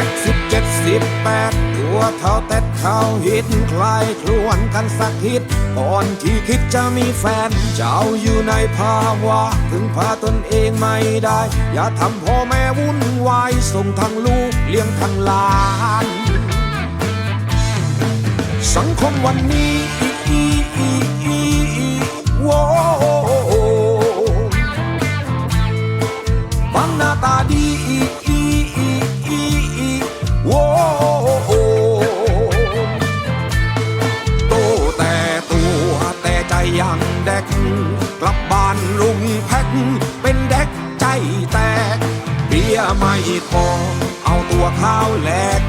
็ดสิบเจ็ดสิบแปดตัวเท่าแต่เขาหินคลายคลวนกันสักทิศก่อนที่คิดจะมีแฟน เจ้าอยู่ในภาวะถึงพาตนเองไม่ได้ อย่าทำพ่อแม่วุ่นวายส่งทางลูกเลี้ยงทางหลาน สังคมวันนี้อีอีอีอี กกลับบ้านลุงแพ็คเป็นเด็กใจแตก เบียร์ไม่พอ เอาตัวข้าวแหลก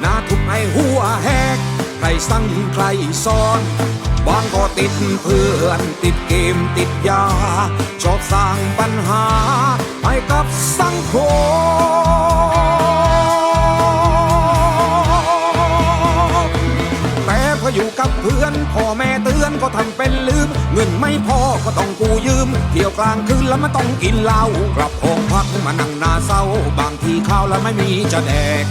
หน้าทุกให้หัวแหก ใครสั่งใครสอนบางก็ติดเพื่อนติดเกมติดยา ชอบสร้างปัญหา ให้กับสังคม แต่พออยู่กับเพื่อนพ่อแม่เตือนก็ทำเป็นลืม เงินไม่พอก็ต้องกู้ยืม เที่ยวกลางคืนแล้วมันต้องกินเหล้ากลับห้องพักมานั่งนาเศร้า บางทีข้าวแล้วไม่มีจะแดก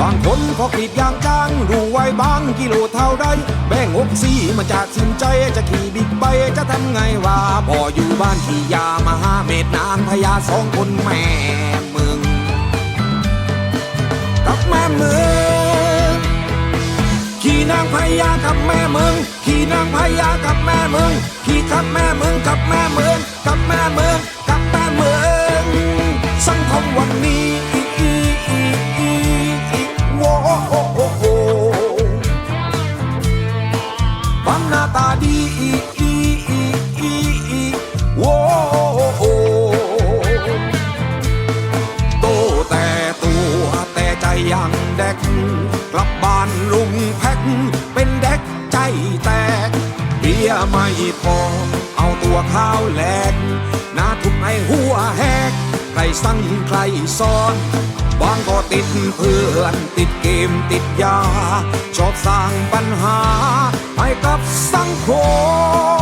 บางคนพอกรีดยางจ้างรู้ไว้บางกิโลเท่าไรแบ่งอกซี่มาจากสินใจจะขี่บิ๊กไบจะทำไงวะพออยู่บ้านขี่ยามาห้าเมตรนางพญาสองคนแม่ นางพญากับแม่มึง ขี่นางพญากับแม่มึง ขี่กับแม่มึงกับแม่มึงกับแม่มึงกับแม่มึงสังคมวันนี้โว้โอ้โอ้โอ้ฟังหน้าตาดีโว้โอ้โอ้โตแต่ตัวแต่ใจยังเด็ก แตกเบียไม่พอ เอาตัวข้าวแหลกหน้าทุกไอหัวแหก ใครสั่งใครสอนบางก็ติดเพื่อนติดเกมติดยา ชอบสร้างปัญหาให้กับสังคม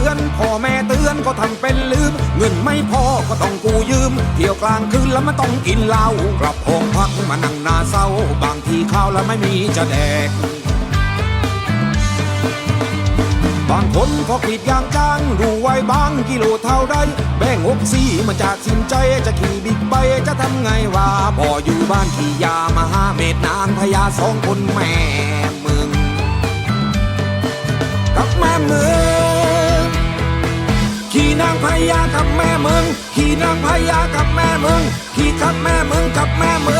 พ่อน พ่อแม่เตือนก็ทำเป็นลืม เงินไม่พอก็ต้องกู้ยืม เที่ยวกลางคืนแล้วมันต้องกินเหล้ากลับห้องพักมานั่งนาเศร้า บางทีข้าวแล้วไม่มีจะแดกบางคนพอกรีดยางจ้างรู้ไว้บางกิโลเท่าไรแบ่งอกซี่มาจากสินใจจะขี่บิ๊กไบจะทำไงวะพออยู่บ้านขี่ยามาห้าเมตรนางพญาสองคนแม่มึง กับแม่มึง นางพญากับแม่มึง ขี่นางพญากับแม่มึง ขี่กับแม่มึงกับแม่มึง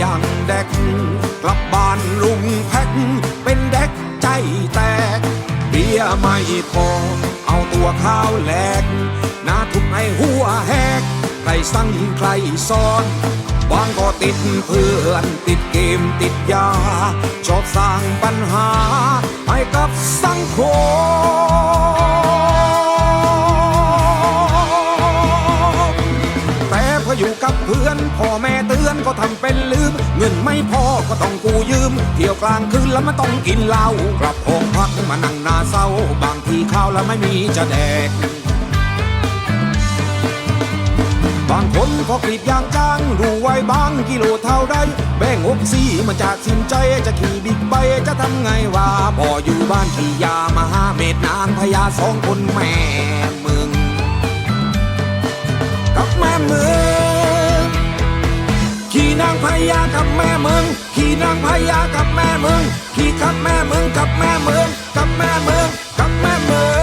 แต่ใจยังเด็ก กลับบ้านลุงแพ็คเป็นเด็กใจแตก เบียไม่พอ เอาตัวข้าวแหลกหน้าทุกให้หัวแหก ใครสั่งใครสอนบางก็ติดเพื่อนติดเกมติดยา ชอบสร้างปัญหา ให้กับสังคม แต่พออยู่กับเพื่อนพ่อแม่เตือนก็ทำเป็นลืม เงินไม่พอก็ต้องกู้ยืม เที่ยวกลางคืนแล้วมันต้องกินเหล้ากลับห้องพักมานั่งนาเศร้า บางทีข้าวแล้วไม่มีจะแดก บางคนพอกรีดยางจ้างรู้ไว้บางกิโลเท่าไรแบ่งอกซี่มาจากสินใจจะขี่บิ๊กไบจะทำไงวะพออยู่บ้านขี่ยามาห้าเมตรนางพญาสองคนแม่มึงกับแม่มึง นางพญากับแม่มึง ขี่นางพญากับแม่มึง ขี่กับแม่มึงกับแม่มึงกับแม่มึงกับแม่มึง